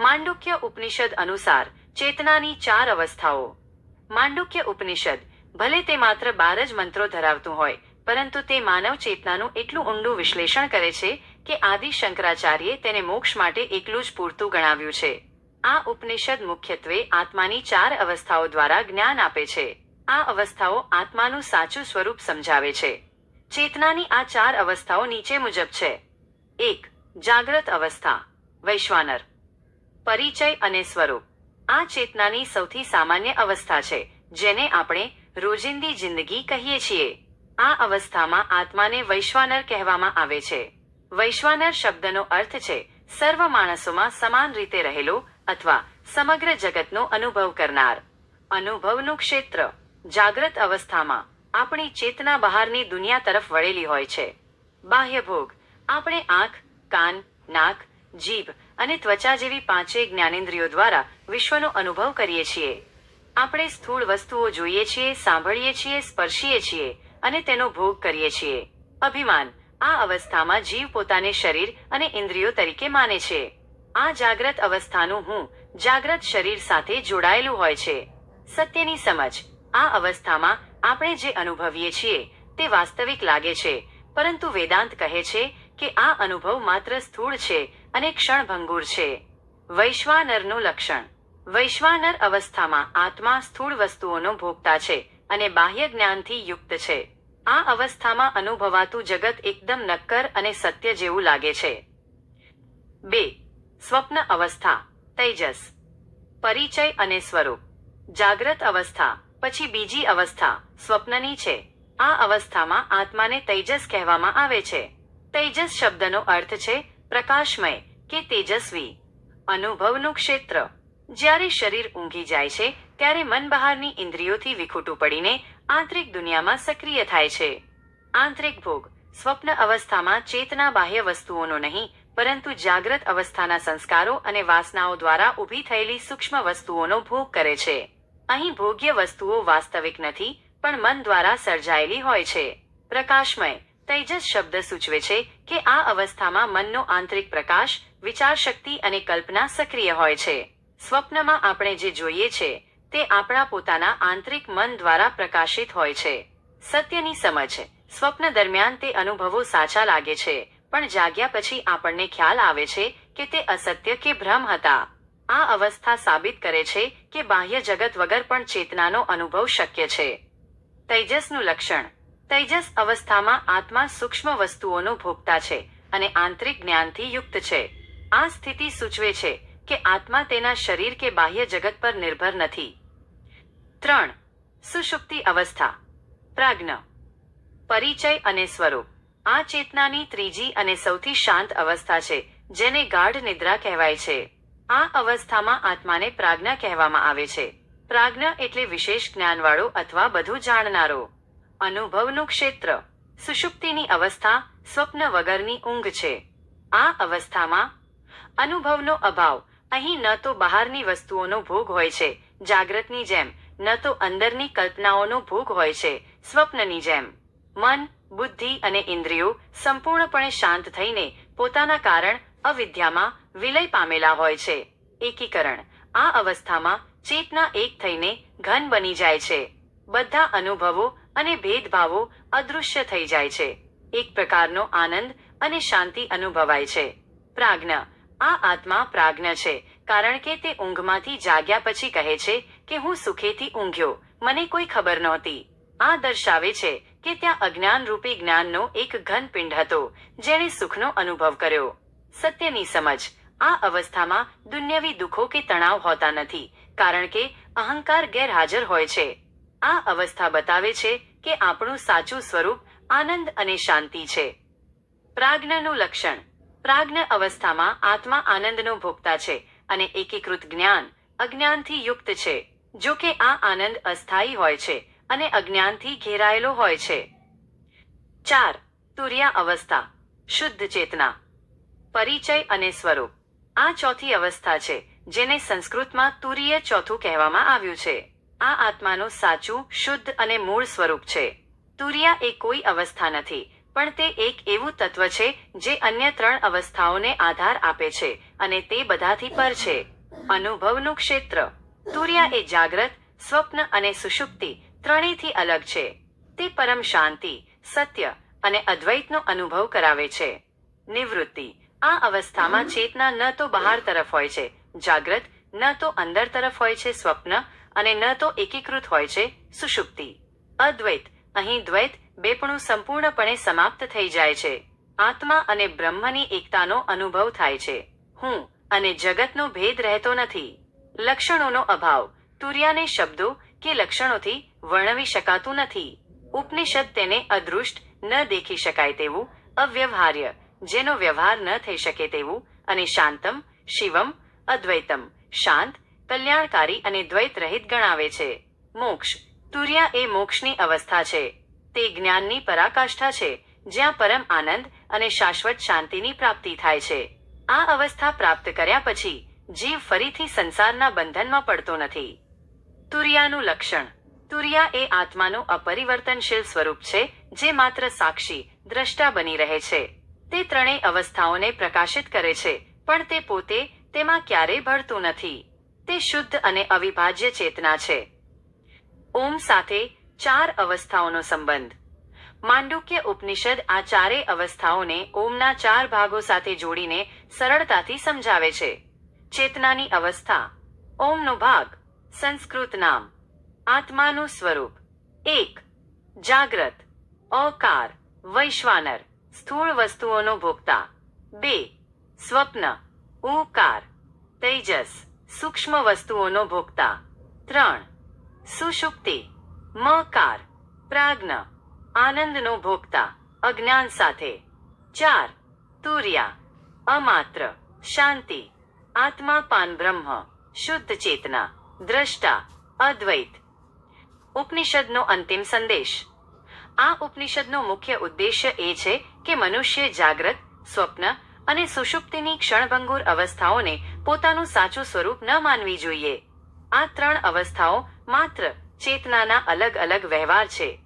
માંડુક્ય ઉપનિષદ અનુસાર ચેતનાની ચાર અવસ્થાઓ. માંડુક્ય ઉપનિષદ ભલે તે માત્ર બાર જ મંત્રો ધરાવતું હોય, પરંતુ તે માનવ ચેતનાનું એટલું ઊંડું વિશ્લેષણ કરે છે કે આદિ શંકરાચાર્યે તેને મોક્ષ માટે એકલું જ પૂરતું ગણાવ્યું છે. આ ઉપનિષદ મુખ્યત્વે આત્માની ચાર અવસ્થાઓ દ્વારા જ્ઞાન આપે છે. આ અવસ્થાઓ આત્માનું સાચું સ્વરૂપ સમજાવે છે. ચેતનાની આ ચાર અવસ્થાઓ નીચે મુજબ છે. એક, જાગ્રત અવસ્થા. વૈશ્વાનર. પરિચય અને સ્વરૂપ. આ ચેતનાની સૌથી સામાન્ય અવસ્થા છે, જેને આપણે રોજિંદી જિંદગી કહીએ છીએ. આ અવસ્થામાં આત્માને વૈશ્વાનર કહેવામાં આવે છે. વૈશ્વાનર શબ્દનો અર્થ છે, સર્વ માણસોમાં સમાન રીતે રહેલો અથવા સમગ્ર જગતનો અનુભવ કરનાર. અનુભવનું ક્ષેત્ર. જાગ્રત અવસ્થામાં આપણી ચેતના બહારની દુનિયા તરફ વળેલી હોય છે. બાહ્ય ભોગ આપણે આંખ, કાન, નાક, જીભ અને ત્વચા જેવી પાંચેય જ્ઞાનેન્દ્રિયો દ્વારા વિશ્વનો અનુભવ કરીએ છીએ. આપણે સ્થૂળ વસ્તુઓ જોઈએ છીએ, સાંભળીએ છીએ, સ્પર્શીએ છીએ અને તેનો ભોગ કરીએ છીએ. અભિમાન, આ અવસ્થામાં જીવ પોતાને શરીર અને ઇન્દ્રિયો તરીકે માને છે. આ જાગ્રત અવસ્થાનું હું જાગ્રત શરીર સાથે જોડાયેલું હોય છે. સત્યની સમજ, આ અવસ્થામાં આપણે જે અનુભવીએ છીએ તે વાસ્તવિક લાગે છે, પરંતુ વેદાંત કહે છે કે આ અનુભવ માત્ર સ્થૂળ છે અને ક્ષણભંગુર છે. વૈશ્વાનરનું લક્ષણ. વૈશ્વાનર અવસ્થામાં આત્મા સ્થૂળ વસ્તુઓનો ભોગતા છે અને બાહ્ય જ્ઞાનથી યુક્ત છે. આ અવસ્થામાં અનુભવાતું જગત એકદમ નક્કર અને સત્ય જેવું લાગે છે. બે. સ્વપ્ન અવસ્થા. તેજસ. પરિચય અને સ્વરૂપ. જાગ્રત અવસ્થા. પછી બીજી અવસ્થા, સ્વપ્નની છે. આ અવસ્થામાં આત્માને તેજસ કહેવામાં આવે છે. તેજસ શબ્દનો અર્થ છે પ્રકાશમય કે તેજસ્વી. અનુભવનું ક્ષેત્ર. જ્યારે શરીર ઊંઘી જાય છે, ત્યારે મન બહારની ઇન્દ્રિયોથી વિખૂટું પડીને આંતરિક દુનિયામાં સક્રિય થાય છે. આંતરિક ભોગ. સ્વપ્ન અવસ્થામાં ચેતના બાહ્ય વસ્તુઓનો નહીં, પરંતુ જાગ્રત અવસ્થાના સંસ્કારો અને વાસનાઓ દ્વારા ઊભી થયેલી સૂક્ષ્મ વસ્તુઓનો ભોગ કરે છે. અહીં ભોગ્ય વસ્તુઓ વાસ્તવિક નથી, પણ મન દ્વારા સર્જાયેલી હોય છે. પ્રકાશમય. તેજસ શબ્દ સૂચવે છે કે આ અવસ્થામાં મનનો આંતરિક પ્રકાશ વિચાર શક્તિ અને કલ્પના સક્રિય હોય છે. સ્વપ્નમાં આપણે જે જોઈએ છે, તે આપણા પોતાના આંતરિક મન દ્વારા પ્રકાશિત હોય છે. સત્યની સમજ. સ્વપ્ન દરમિયાન તે અનુભવો સાચા લાગે છે, પણ જાગ્યા પછી આપણને ખ્યાલ આવે છે કે તે અસત્ય કે ભ્રમ હતા. આ અવસ્થા સાબિત કરે છે કે બાહ્ય જગત વગર પણ ચેતનાનો અનુભવ શક્ય છે. તેજસનું લક્ષણ. તેજસ અવસ્થામાં આત્મા સૂક્ષ્મ વસ્તુઓનો ભોગતા છે અને આંતરિક જ્ઞાનથી યુક્ત છે. આ સ્થિતિ સૂચવે છે કે આત્મા તેના શરીર કે બાહ્ય જગત પર નિર્ભર નથી. ત્રણ. સુષુપ્તિ અવસ્થા. પ્રાજ્ઞ. પરિચય અને સ્વરૂપ. આ ચેતનાની ત્રીજી અને સૌથી શાંત અવસ્થા છે, જેને ગાઢ નિદ્રા કહેવાય છે. આ અવસ્થામાં આત્માને પ્રાજ્ઞ કહેવામાં આવે છે. પ્રાજ્ઞ એટલે વિશેષ જ્ઞાનવાળો અથવા બધું જાણનારો. અનુભવનું ક્ષેત્ર. સુષુપ્તિની અવસ્થા સ્વપ્ન વગરની ઊંઘ છે. આ અવસ્થામાં અનુભવનો અભાવ અહીં ન તો બહારની વસ્તુઓનો ભોગ હોય છે, જાગ્રતની જેમ, ન તો અંદરની કલ્પનાઓનો ભોગ હોય છે, સ્વપ્નની જેમ. મન, બુદ્ધિ અને ઇન્દ્રિયો સંપૂર્ણપણે શાંત થઈને પોતાના કારણ અવિદ્યામાં વિલય પામેલા હોય છે. એકીકરણ. આ અવસ્થામાં ચેતના એક થઈને ઘન બની જાય છે. બધા અનુભવો અને ભેદભાવો અદૃશ્ય થઈ જાય છે. એક પ્રકારનો આનંદ અને શાંતિ અનુભવાય છે. પ્રાજ્ઞ. આ આત્મા પ્રાજ્ઞ છે, કારણ કે તે ઊંઘમાંથી જાગ્યા પછી કહે છે કે હું સુખેથી ઊંઘ્યો, મને કોઈ ખબર નહોતી. આ દર્શાવે છે કે ત્યાં અજ્ઞાન રૂપી જ્ઞાનનો એક ઘન પિંડ હતો, જેણે સુખનો અનુભવ કર્યો. સત્યની સમજ. આ અવસ્થામાં દુન્યવી દુઃખો કે તણાવ હોતા નથી, કારણ કે અહંકાર ગેરહાજર હોય છે. આ અવસ્થા બતાવે છે કે આપણું સાચું સ્વરૂપ આનંદ અને શાંતિ છે. પ્રાજ્ઞનું લક્ષણ. પ્રાજ્ઞ અવસ્થામાં આત્મા આનંદનો ભોગતા છે અને એકીકૃત જ્ઞાન અજ્ઞાનથી યુક્ત છે. જો કે આ આનંદ અસ્થાયી હોય છે અને અજ્ઞાનથી ઘેરાયેલો હોય છે. ચાર. તુર્યા અવસ્થા. શુદ્ધ ચેતના. પરિચય અને સ્વરૂપ. આ ચોથી અવસ્થા છે જેને સંસ્કૃતમાં તુરીય ચોથું કહેવામાં આવ્યું છે. આ આત્માનું સાચું, શુદ્ધ અને મૂળ સ્વરૂપ છે. તુરિયા એ કોઈ અવસ્થા નથી, પણ તે એક એવું તત્વ છે જે અન્ય ત્રણ અવસ્થાઓને આધાર આપે છે અને તે બધાથી પર છે. અનુભવનું ક્ષેત્ર. તુર્યા એ જાગ્રત, સ્વપ્ન અને સુષુપ્તિ ત્રણેયથી અલગ છે. તે પરમ શાંતિ, સત્ય અને અદ્વૈતનો અનુભવ કરાવે છે. નિવૃત્તિ. આ અવસ્થામાં ચેતના ન તો બહાર તરફ હોય છે, જાગ્રત ન તો અંદર તરફ હોય છે સ્વપ્ન અને ન તો એકીકૃત હોય છે, સુષુપ્તિ. અદ્વૈત. અહીં દ્વૈત બેપણું સંપૂર્ણપણે સમાપ્ત થઈ જાય છે. આત્મા અને બ્રહ્મની એકતાનો અનુભવ થાય છે. હું અને જગતનો ભેદ રહેતો નથી. લક્ષણોનો અભાવ. તુર્યાને શબ્દો કે લક્ષણોથી વર્ણવી શકાતું નથી. ઉપનિષદ તેને અદૃષ્ટ ન દેખી શકાય તેવું, અવ્યવહાર્ય, જેનો વ્યવહાર ન થઈ શકે તેવું, અને શાંતમ, શિવમ, અદ્વૈતમ, શાંત કલ્યાણકારી અને દ્વૈત રહિત ગણાવે છે. મોક્ષ. તુર્યા એ મોક્ષની અવસ્થા છે. તે જ્ઞાનની પરાકાષ્ઠા છે, જ્યાં પરમ આનંદ અને શાશ્વત શાંતિની પ્રાપ્તિ થાય છે. આ અવસ્થા પ્રાપ્ત કર્યા પછી, જીવ ફરીથી સંસારના બંધનમાં પડતો નથી. તુર્યાનું લક્ષણ. તુર્યા એ આત્માનું અપરિવર્તનશીલ સ્વરૂપ છે, જે માત્ર સાક્ષી, દ્રષ્ટા બની રહે છે. તે ત્રણેય અવસ્થાઓને પ્રકાશિત કરે છે, પણ તે પોતે તેમાં ક્યારેય ભળતું નથી. તે શુદ્ધ અને અવિભાજ્ય ચેતના છે. ઓમ સાથે ચાર અવસ્થાઓનો સંબંધ. માંડુક્ય ઉપનિષદ આ ચારેય અવસ્થાઓને ઓમના ચાર ભાગો સાથે જોડીને સરળતાથી સમજાવે છે. ચેતનાની અવસ્થા. ઓમનો ભાગ. સંસ્કૃત નામ. આત્માનું સ્વરૂપ. એક. જાગ્રત. અકાર. વૈશ્વાનર. સ્થૂળ વસ્તુઓનો ભોગતા બે. સ્વપ્ન. ઉકાર તેજસ. સૂક્ષ્મ વસ્તુઓનો ભોગતા. ત્રણ. સુષુપ્તિ. મકાર. પ્રાજ્ઞ. આનંદનો ભોગતા. અજ્ઞાન સાથે. ચાર. તુર્યા. અમાત્ર. શાંતિ. આત્મા પાન બ્રહ્મ. શુદ્ધ ચેતના. દ્રષ્ટા. અદ્વૈત. ઉપનિષદનો અંતિમ સંદેશ. આ ઉપનિષદનો મુખ્ય ઉદ્દેશ્ય એ છે કે મનુષ્ય જાગ્રત, સ્વપ્ન અને સુષુપ્તિની ક્ષણભંગુર અવસ્થાઓને પોતાનું સાચું સ્વરૂપ ન માનવી જોઈએ. આ ત્રણ અવસ્થાઓ માત્ર ચેતનાના અલગ અલગ વ્યવહાર છે.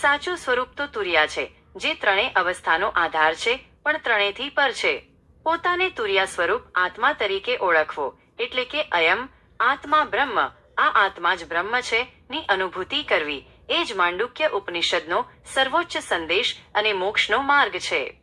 સાચું સ્વરૂપ તો તુર્યા છે, જે ત્રણેય અવસ્થાનો આધાર છે, પણ ત્રણેયથી પર છે. પોતાને તુર્યા સ્વરૂપ આત્મા તરીકે ઓળખવો એટલે કે અયમ, આત્મા બ્રહ્મ, આ આત્મા જ બ્રહ્મ છે, ની અનુભૂતિ કરવી એ જ માંડુક્ય ઉપનિષદનો સર્વોચ્ચ સંદેશ અને મોક્ષનો માર્ગ છે.